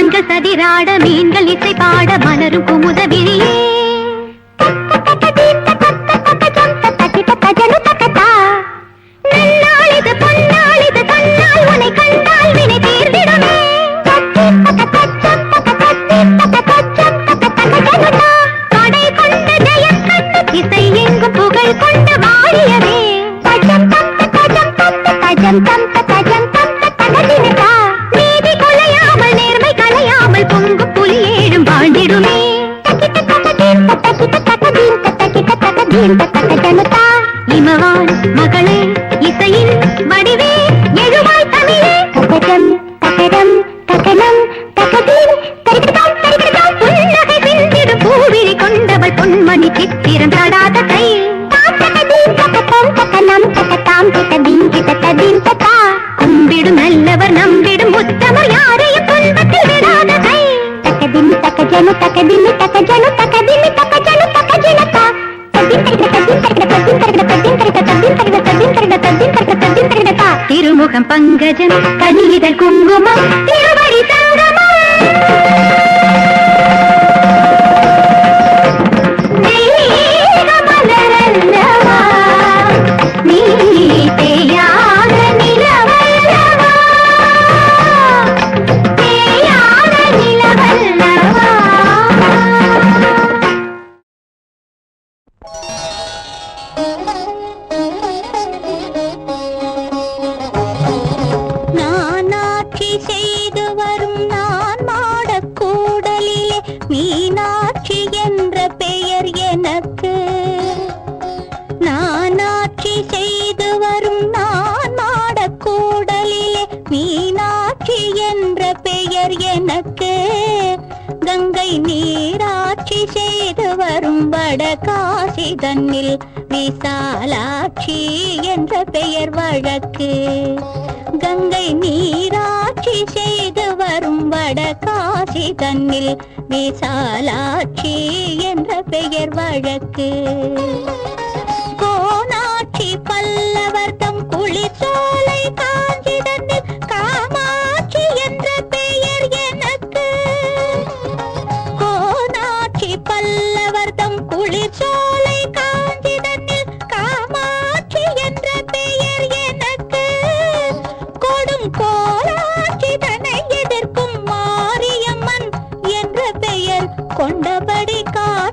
மான்கள் சதிராட மீன்கள் இசை பாட மலரும் குமுத விழியே தகஜனு தகதிமி தகஜனு தகதிமி தகஜனு தகஜனதா திருமுகம் பங்கஜம் கனிதழ் குங்குமம் திருவடி சங்கமம் பெயர் எனக்கு கங்கை நீராட்சி செய்து வரும் வடகாசி தன்னில் விசாலாட்சி என்ற பெயர் வழக்கு. கங்கை நீராட்சி செய்து வரும் வடகாசி தன்னில் விசாலாட்சி என்ற பெயர் வழக்கு. கோண